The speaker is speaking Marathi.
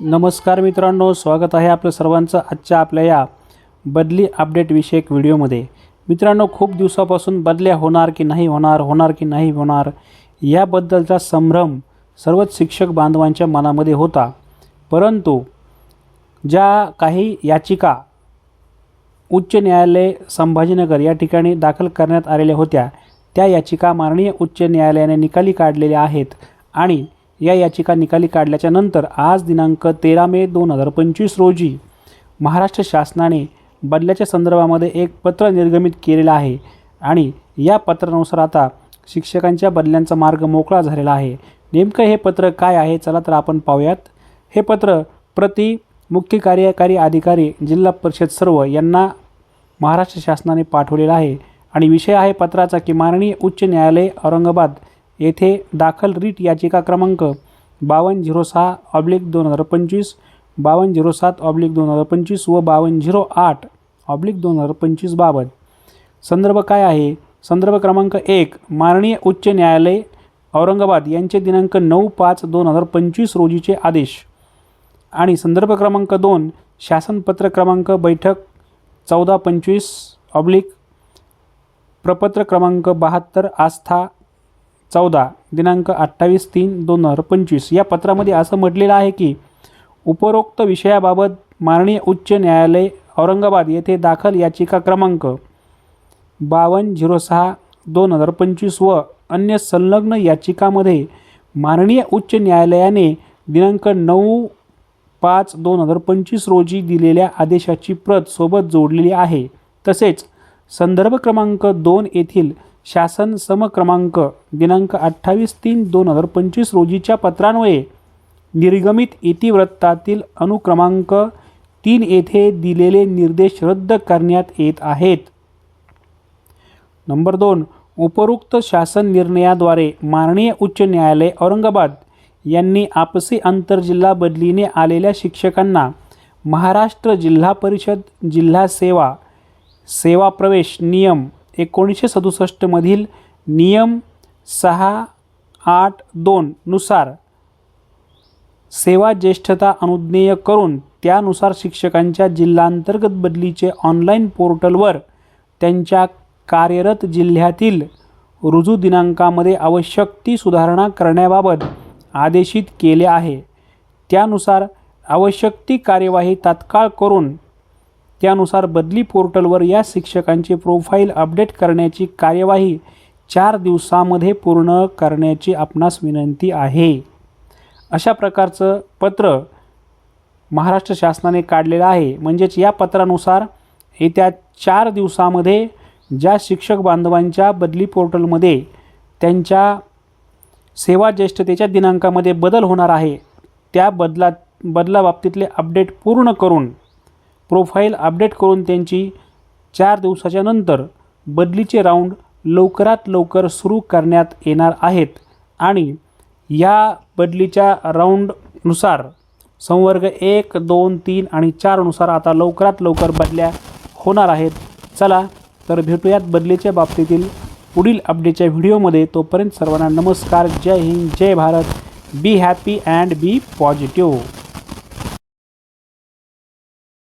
नमस्कार मित्रांनो स्वागत आहे आपलं सर्वांचं आजच्या आपल्या या बदली अपडेट विषयक व्हिडिओमध्ये. मित्रांनो खूप दिवसापासून बदल्या होणार की नाही होणार होणार की नाही होणार याबद्दलचा संभ्रम सर्वच शिक्षक बांधवांच्या मनामध्ये होता. परंतु ज्या काही याचिका उच्च न्यायालय संभाजीनगर या ठिकाणी दाखल करण्यात आलेल्या होत्या त्या याचिका माननीय उच्च न्यायालयाने निकाली काढलेल्या आहेत आणि या याचिका निकाली काढल्याच्या नंतर आज दिनांक तेरा मे दोन हजार पंचवीस रोजी महाराष्ट्र शासनाने बदल्याच्या संदर्भामध्ये एक पत्र निर्गमित केलेलं आहे आणि या पत्रानुसार आता शिक्षकांच्या बदल्यांचा मार्ग मोकळा झालेला आहे. नेमकं हे पत्र काय आहे? चला तर आपण पाहूयात. हे पत्र प्रति मुख्य कार्यकारी अधिकारी जिल्हा परिषद सर्व यांना महाराष्ट्र शासनाने पाठवलेला आहे आणि विषय आहे पत्राचा की माननीय उच्च न्यायालय औरंगाबाद येथे दाखल रीट याचिका क्रमांक बावन्न झिरो सहा ऑब्लिक दोन हजार पंचवीस बावन्न झिरो सात ऑब्लिक दोन हजार पंचवीस व बावन्न झिरो आठ ऑब्लिक दोन हजार पंचवीस बाबत. संदर्भ काय आहे? संदर्भ क्रमांक एक माननीय उच्च न्यायालय औरंगाबाद यांचे दिनांक नऊ पाच दोन हजार पंचवीस रोजीचे आदेश. आणि संदर्भ क्रमांक दोन शासनपत्र क्रमांक बैठक चौदा पंचवीस ऑब्लिक प्रपत्र क्रमांक बहात्तर आस्था चौदा दिनांक अठ्ठावीस तीन दोन हजार पंचवीस. या पत्रामध्ये असं म्हटलेलं आहे की उपरोक्त विषयाबाबत माननीय उच्च न्यायालय औरंगाबाद येथे दाखल याचिका क्रमांक बावन्न झिरो सहा दोन हजार पंचवीस व अन्य संलग्न याचिकामध्ये माननीय उच्च न्यायालयाने दिनांक नऊ पाच दोन हजार पंचवीस रोजी दिलेल्या आदेशाची प्रत सोबत जोडलेली आहे. तसेच संदर्भ क्रमांक दोन येथील शासन समक्रमांक दिनांक अठ्ठावीस तीन दोन हजार पंचवीस रोजीच्या पत्रान्वये निर्गमित इतिवृत्तातील अनुक्रमांक तीन येथे दिलेले निर्देश रद्द करण्यात येत आहेत. नंबर दोन उपरोक्त शासन निर्णयाद्वारे माननीय उच्च न्यायालय औरंगाबाद यांनी आपसी आंतरजिल्हा बदलीने आलेल्या शिक्षकांना महाराष्ट्र जिल्हा परिषद जिल्हा सेवा सेवा प्रवेश नियम एकोणीसशे सदुसष्टमधील नियम सहा आठ दोननुसार सेवा ज्येष्ठता अनुज्ञेय करून त्यानुसार शिक्षकांच्या जिल्हांतर्गत बदलीचे ऑनलाईन पोर्टलवर त्यांच्या कार्यरत जिल्ह्यातील रुजू दिनांकामध्ये आवश्यक ती सुधारणा करण्याबाबत आदेशित केले आहे. त्यानुसार आवश्यक ती कार्यवाही तात्काळ करून त्यानुसार बदली पोर्टलवर या शिक्षकांचे प्रोफाईल अपडेट करण्याची कार्यवाही चार दिवसामध्ये पूर्ण करण्याची आपणास विनंती आहे. अशा प्रकारचं पत्र महाराष्ट्र शासनाने काढलेलं आहे. म्हणजेच या पत्रानुसार येत्या चार दिवसामध्ये ज्या शिक्षक बांधवांच्या बदली पोर्टलमध्ये त्यांच्या सेवा ज्येष्ठतेच्या दिनांकामध्ये बदल होणार आहे त्या बदला बदलाबाबतीतले अपडेट पूर्ण करून प्रोफाईल अपडेट करून त्यांची चार दिवसाच्या नंतर बदलीचे राऊंड लवकरात लवकर सुरू करण्यात येणार आहेत. आणि या बदलीच्या राऊंडनुसार संवर्ग एक दोन तीन आणि चारनुसार आता लवकरात लवकर बदल्या होणार आहेत. चला तर भेटूयात बदलीच्या बाबतीतील पुढील अपडेटच्या व्हिडिओमध्ये. तोपर्यंत सर्वांना नमस्कार. जय हिंद जय Bharat. Be happy and be positive